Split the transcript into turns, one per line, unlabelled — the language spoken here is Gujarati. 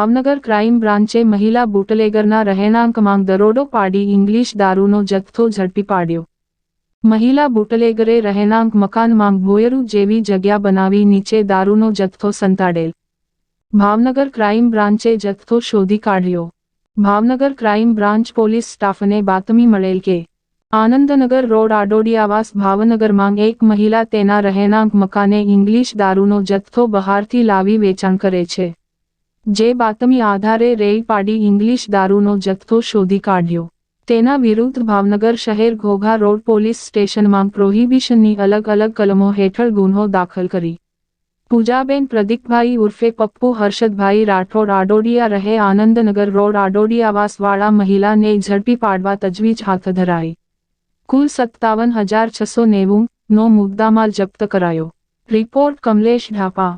ભાવનગર ક્રાઇમ બ્રાન્ચે મહિલા બુટલેગરના રહેણાંકમાં દરોડો પાડી ઇંગ્લિશ દારૂનો જથ્થો ઝડપી પાડ્યો. મહિલા બુટલેગરે રહેણાંક મકાનમાં ભોયરું જેવી જગ્યા બનાવી નીચે દારૂનો જથ્થો સંતાડેલ. ભાવનગર ક્રાઇમ બ્રાન્ચે જથ્થો શોધી કાઢ્યો. ભાવનગર ક્રાઇમ બ્રાન્ચ પોલીસ સ્ટાફને બાતમી મળેલ કે, આનંદનગર રોડ આડોડિયાવાસ ભાવનગરમાં એક મહિલા તેના રહેણાંક મકાને ઇંગ્લિશ દારૂનો જથ્થો બહારથી લાવી વેચાણ કરે છે. જે બાતમી આધારે રેઈ પાડી ઇંગ્લિશ દારૂનો જથ્થો શોધી કાઢ્યો. તેના વિરુદ્ધ ભાવનગર શહેર ઘોઘા રોડ પોલીસ સ્ટેશનમાં પ્રોહિબિશનની અલગ અલગ કલમો હેઠળ ગુન્હો દાખલ કરી. પૂજાબેન પ્રદીપભાઈ ઉર્ફે પપ્પુ હર્ષદભાઈ રાઠોડ આડોડિયા રહે આનંદનગર રોડ આડોડિયાવાસવાળા મહિલાને ઝડપી પાડવા તજવીજ હાથ ધરાઈ. કુલ સત્તાવન હજાર છસો નેવું નો મુદ્દામાલ જપ્ત કરાયો. રિપોર્ટ કમલેશ ઢાપા.